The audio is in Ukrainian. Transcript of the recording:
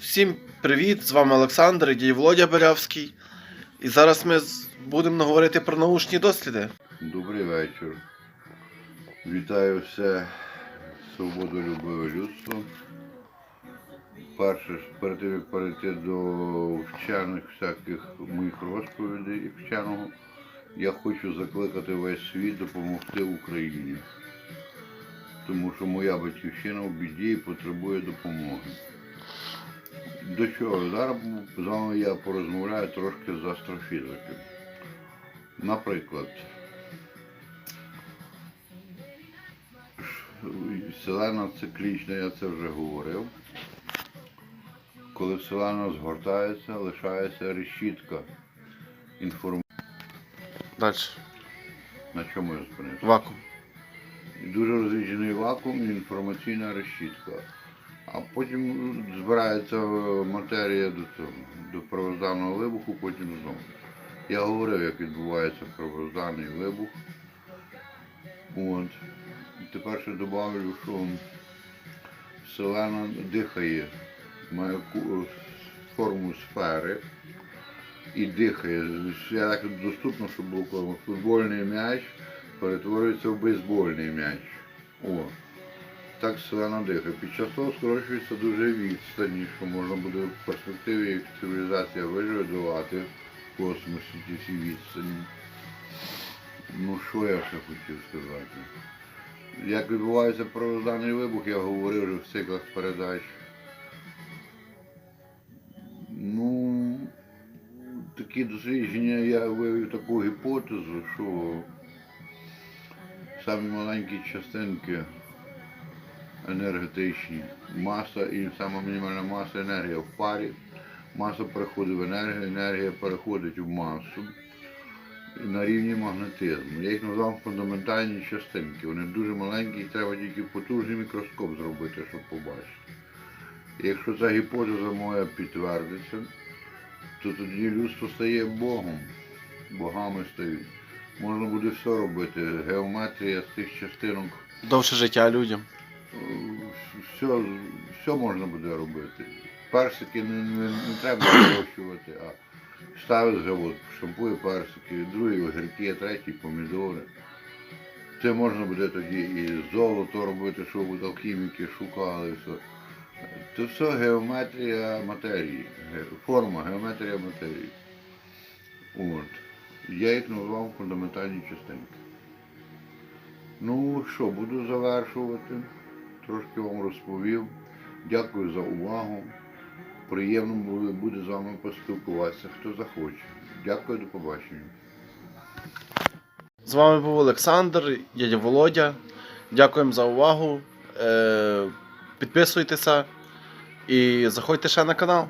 Всім привіт! З вами Олександр і Володя Белявський. І зараз ми будемо говорити про научні досліди. Добрий вечір. Вітаю все свободолюбиве людство. Перше, перед тим, як перейти до вчених всяких моїх розповідей і вченого, я хочу закликати весь світ допомогти Україні. Тому що моя батьківщина в біді і потребує допомоги. До чого? Зараз з вами я порозмовляю трошки з астрофізики. Наприклад, Вселена циклічна, я це вже говорив. Коли Вселена згортається, лишається решітка. Інформ... Далі. На чому я зупинився? Вакуум. Дуже розріджений вакуум і інформаційна решітка. А потім збирається е, матерія до цього, до первозданного вибуху, потім знову. Я говорив, як відбувається первозданний вибух. От. Тепер ще добавлю, що Вселена дихає, має форму сфери і дихає. Я так доступно, щоб було футбольний м'яч перетворюється в бейсбольний м'яч. О, так Вселена дихає. Під час того скорочується дуже відстані, що можна буде в перспективі, як цивілізація виживе долати в космосі ті всі відстані. Ну що я ще хотів сказати? Як відбувається первозданний вибух, я говорив вже в циклах передач. Ну, такі дослідження я вивів таку гіпотезу, що самі маленькі частинки енергетичні, маса і сама мінімальна маса енергія в парі. Маса переходить в енергію, енергія переходить в масу на рівні магнетизму. Я їх назвав фундаментальні частинки. Вони дуже маленькі і треба тільки потужний мікроскоп зробити, щоб побачити. І якщо ця гіпотеза моя підтвердиться, то тоді людство стає Богом. Богами стають. Можна буде все робити. Геометрія з тих частинок. Довше життя людям. Все, все можна буде робити. Персики не, не, не треба вирощувати, а ставить завод, шампує персики, другий огірки, третій помідори. Це можна буде тоді і золото робити, щоб алхіміки шукали все. Це все геометрія матерії, форма, геометрія матерії. От. Я їх назвав фундаментальні частинки. Ну що, буду завершувати. Трошки вам розповів. Дякую за увагу. Приємно буде- з вами поспілкуватися, хто захоче. Дякую, до побачення. З вами був Олександр, дядя Володя. Дякуємо за увагу. Е, Підписуйтеся і заходьте ще на канал.